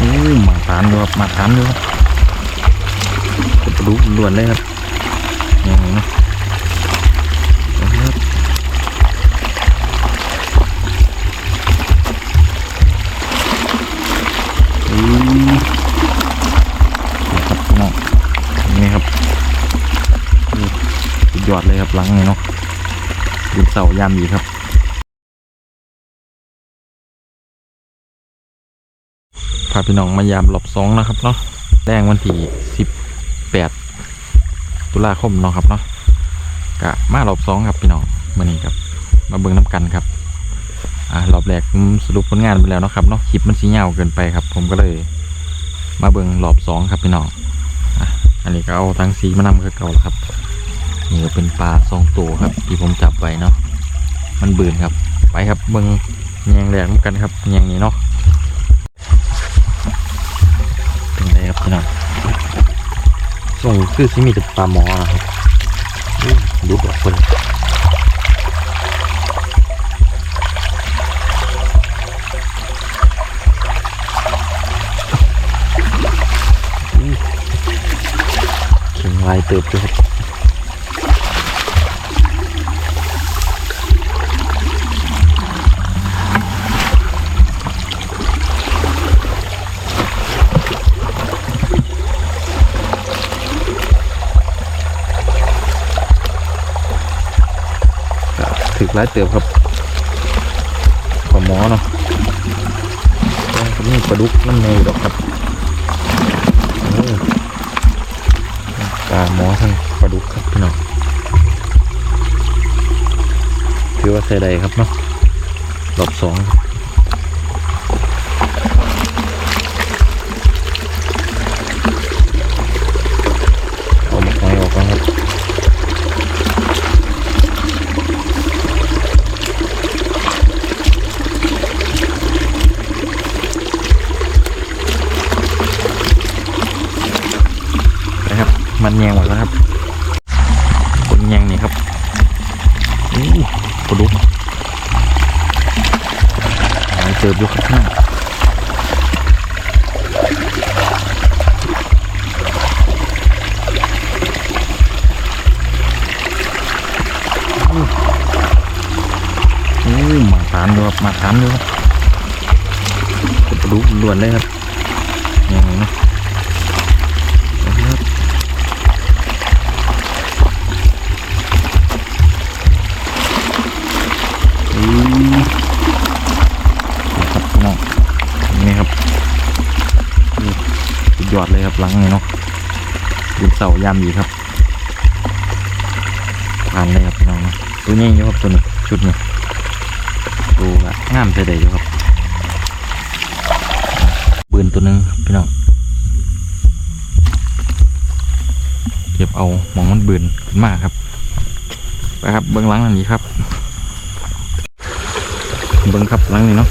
อู้มาทานดูครับมาทานดูครับเป็นปลาดุกล้วนเลยครับอย่างนี้เนาะอาครับอู้นี่ครับพี่น้องนี่ครับนี่สุดยอดเลยครับหลังนี่เนาะดินเสายามดีครับาพี่น้องมายามหลบสองนะครับเนาะแรงวันที่สิบแปดตุลาคมเนาะครับเนาะกะมาหลบสองครับพี่น้องมื่อนี้ครับ มาเบิ่งน้ำกันครับอ่ารอบแรกผมสรุปผลงานไปแล้วเนาะครับเนาะคลิปมันสีเงาเกินไปครับ ผมก็เลย มาเบิ่งรอบสองครับพี่น้องอะอันนี้ก็เอาทั้งสีมานำคือเก่าแล้วครับนี่ก็เป็นปลาสองตัวครับ ที่ผมจับไว้เนาะมันบืนครับ ไปครับเบิ่งแยงแรกน้ำกันครับแยงนี้เนาะ เป็นไงครับพี่น้อง ส่งคือสิมีแต่ปลาหมอนะครับดูแบบคนเข็งลายเติบด้วยครับ ก็ถึกลายเติบครับขอหมอเนาะนี่ปลาดุกน้ำเนยดอกครับปลาหมอทั้งปลาดุกครับพี่น้องถือว่าใส่ได้ครับเนาะรอบสอง ทานดูครับมาทานดูครับเป็นปลาดุกล้วนเลยครับอย่างนี้นะครับนี่ครับพี่น้องนี่ครับจุดยอดเลยครับหลังนี่เนาะดินเสายามดีครับผ่านเลยครับพี่น้องเนะตัวนี้อยู่ครับตัวนี้ชุดนี้ ดูละงามเฉยๆอยู่ครับปืนตัวนึงพี่น้องเก็บเอาหมองมันบืนขึ้นมาครับไปครับเบื้องหลังนั่นนี้ครับเบื้องครับหลังนี้เนาะ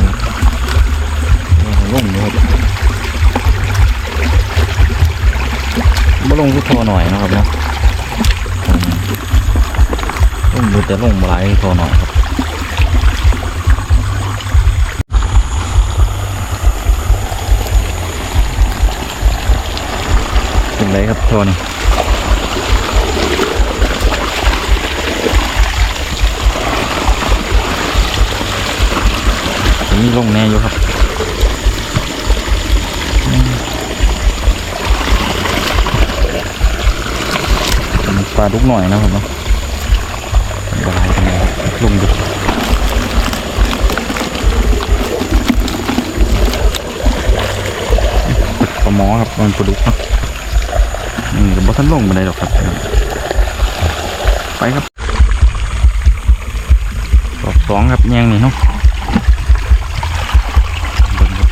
นเลยครับลงเลยครับมาลงที่โทอหน่อยนะครับเนาะลงดูแต่ลงโบราณที่โทอหน่อยครับเป็นไรครับโทอนี่ มีลงแน่อยู่ครับปลาดุกหน่อยนะครับเนาะบลายกันเลยลงดูปลาหมอครับมันปลาดุกเนาะอืมแต่บ่ทันลงไปไหนใดหรอกครับ ไปครับรอบสองครับแยงนี่เนาะเบิ่ง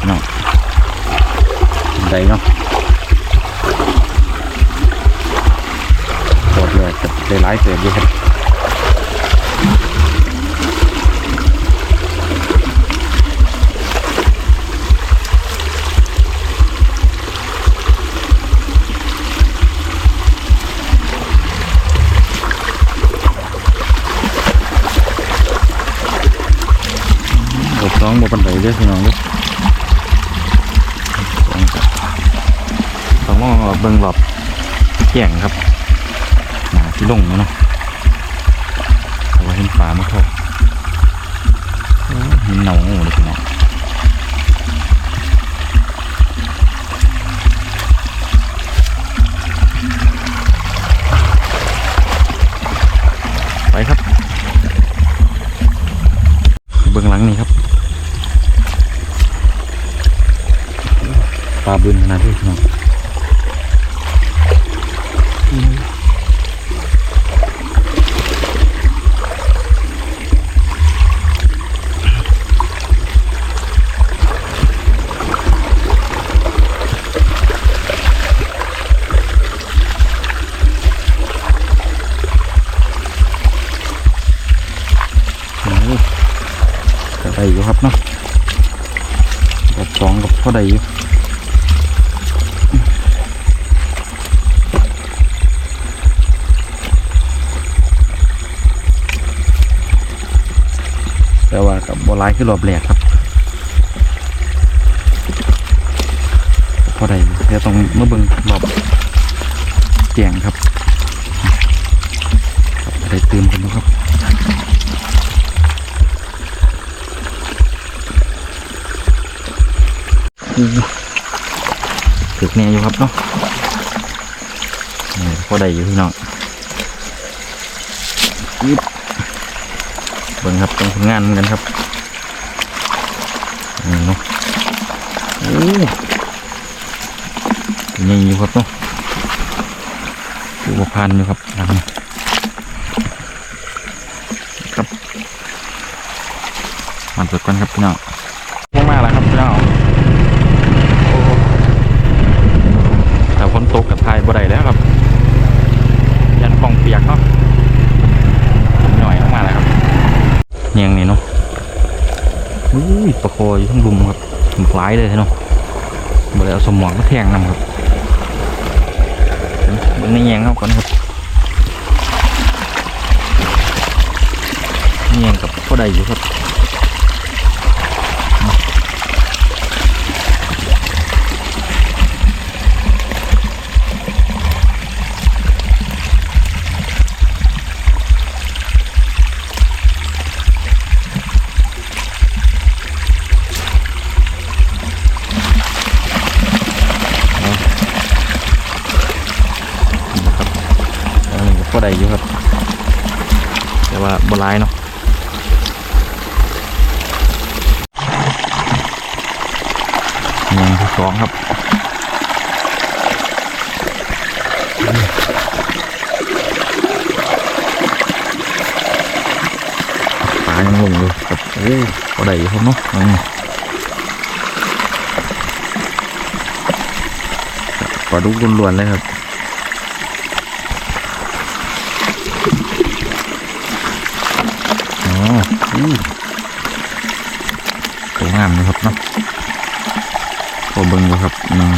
พี่น้องได้เนาะปวดเลยกับได้หลายเศษอยู่ครับรอบสองบ่ปันไดเด้อพี่น้องเด้อ เบิ่งรอบแก่งครับหนาที่ลงเนาะเอาไว้เห็นฝามาเข้าโอ้เห็นเนางูเลยพี่น้องไปครับ เบื้องหลังนี่ครับปลาบึนขนาดที่พี่น้อง ได้อยู่ครับเนาะกับสองกับเท่าใดอยู่แต่ว่ากับบอลายคือรอบแรกครับเท่าใดอยู่เดี๋ยวต้องมาเบิ่งรอบแจงครับครับได้ตื่มกันดูครับ ถึกแน่อยู่ครับเนาะพอได้อยู่พี่น้องยิบเบิ่งครับเป็นผลงานเหมือนกันครับนี่เนาะโอ้ยังอยู่ครับเนาะดูว่พันอยู่ครับนะครับครับมันสดกันครับพี่น้องลงมาแล้วครับพี่น้อง แต่ฝนตกกับไทยบ่ได้แล้วครับ ยันฟองเปียกเนาะหน่อยมากๆเลยครับเนียงนี่เนาะอุ้ย ประคออยู่ทั้งลุมครับถึงคล้ายเลยเนาะบ่ได้เอาสมองมาแทงนำครับเบิ่งในแยงเข้ากันครับแยงกับก็ได้อยู่ครับ ก็ได้อยู่ครับ แต่ว่าบหลายเนาะยังที่สองครับปลายังลงอยู่ครับโอ้พอได้อยู่ครับเนาะปลาดุกล้วนๆเลยครับ อ๋ออู้สวยงามนะครับเนาะพอเบิ่งดูครับอืม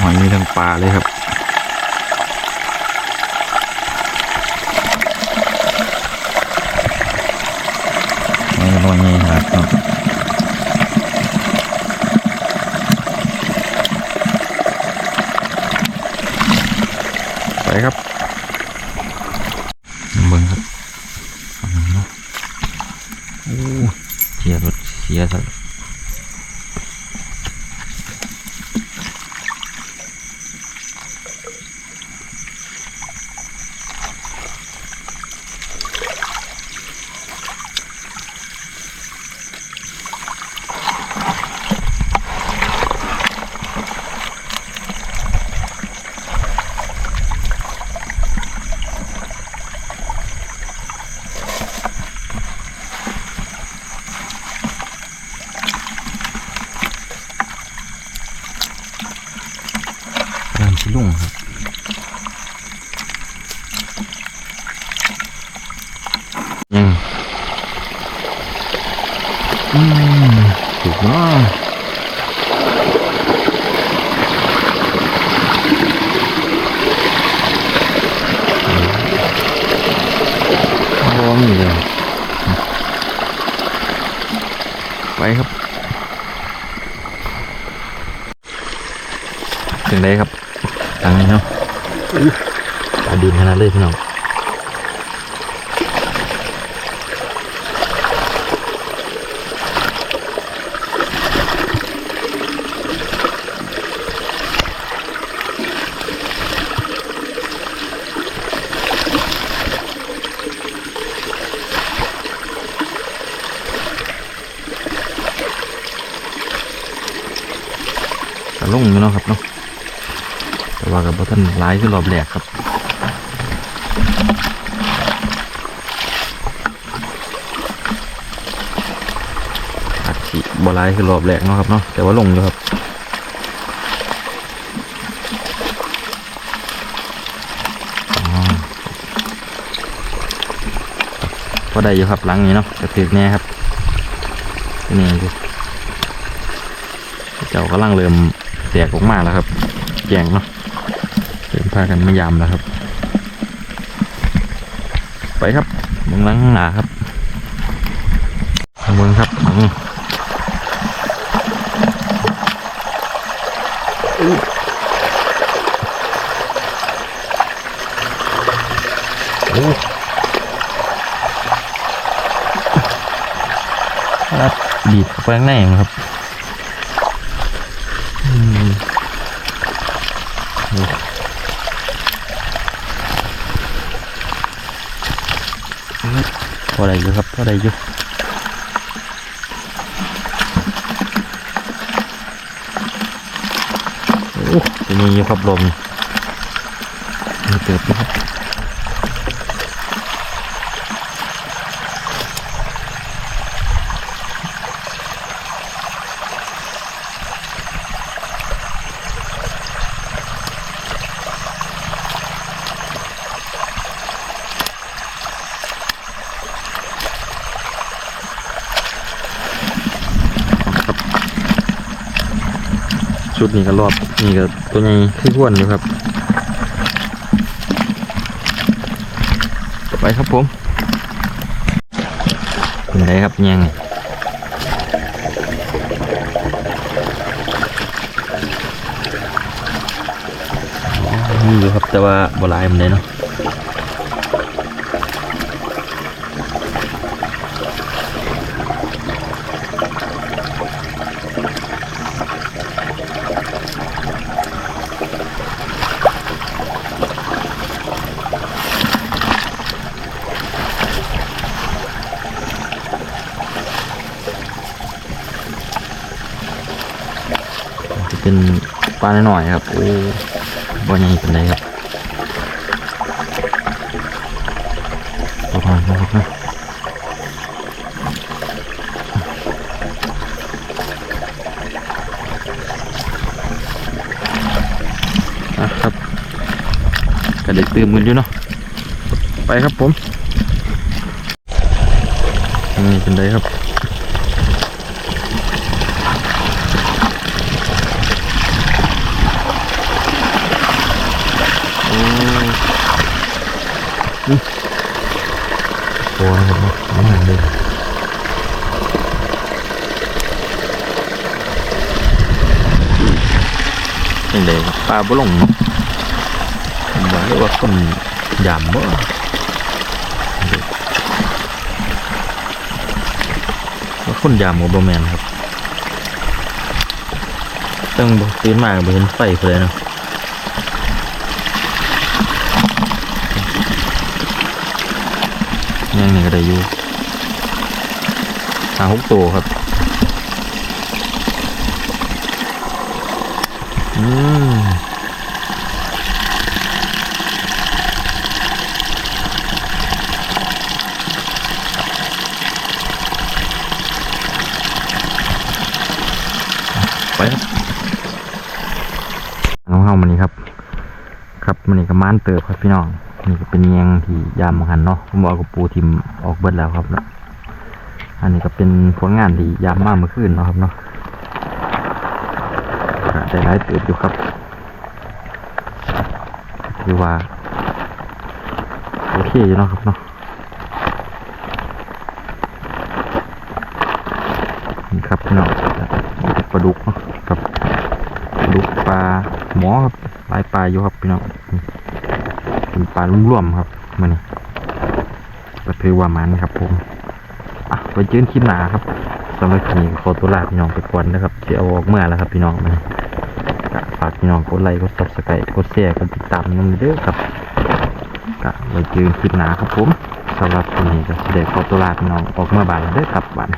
หอยมีทั้งปลาเลยครับนี่ลอยนี่ครับเนาะไปครับ บิ่งครับโอ้เสียรถเสียซะ อืมถูกเนาะ บอยู่เลยไปครับ ถึงได้ครับทางนี้เนาะดินขนาดเลยพี่น้อง ลงอยู่เนาะครับเนาะแต่ว่ากับท่านร้ายคือรอบแรกครับอาจสิบ่ร้ายคือรอบแรกเนาะครับเนาะแต่ว่าลงอยู่ครับอ๋อพอได้อยู่ครับหลังนี้เนาะกระถือแน่ครับนี่คือเจ้ากำลังเริ่ม แตกออกมาแล้วครับแยงเนาะเริ่มพากันมายามแล้วครับ ไปครับมืองล้างหน้าครับมืองครับอืมโอ้ครับบีบเข้าไปข้างในนะครับ อืมโอ้พอ ได้อยู่ครับพอได้อยู่โอ้จะมีอยู่ครับลมมีเติบนะครับ นี่ก็รอบนี่ก็ตัวใหญ่ขึ้นอ้วนอยู่ครับต่อไปครับผมเป็นไรครับยังนี่อยู่ครับแต่ว่าบลายมันเลยเนาะ เป็นปลาหน่อยครับโอ้บ่ใหญ่เป็นไรครับประมาณนี้ครับนะอะครับกระเด็กตื่มกันอยู่เนาะไปครับผมนี่เป็นไรครับ โอ้นี่โอ้นะครับเนาะน้ำมันเลยยังไงครับปลาบ่ลงเนาะผมว่าเรียกว่าคนยามบ่ว่าคนยามกับบ่แมนครับตั้งบ่ตื่นมาบ่เห็นไฟเลยเนาะยังนี่ก็ได้อยู่หาหกตัวครับ อืม ไปครับน้องเฮามันนี่ครับ ครับมันนี่ก็ม่านเติบครับพี่น้องนี่ก็เป็นแยงที่ยามหันเนาะผมเอากระปูทิมออกเบิดแล้วครับแล้วอันนี้ก็เป็นผลงานที่ยามมากเมื่อคืนเนาะครับเนาะก็ได้หลายเติบอยู่ครับถือว่าโอเคอยู่เนาะครับเนาะ นี่ครับพี่น้องปลาดุกครับปลาดุกปลาหมอครับหลายปลาอยู่ครับพี่น้องเป็นปลาร่วมๆครับมันนี่ก็ถือว่ามันครับผมอะไปเจอคลิปหนาครับสำหรับคลิปนี้ขอตัวลาพี่น้องไปก่อนนะครับเดี๋ยวเอาออกเมื่อแล้วครับพี่น้องมันก็ฝากพี่น้องกดไลค์กดซับสไครต์กดแชร์กดติดตามน้ำเด้อครับก็ไปเจอคลิปหนาครับผมสำหรับคลิปนี้ก็เดี๋ยวขอตัวลาพี่น้องออกเมื่อบานเด้อครับบาน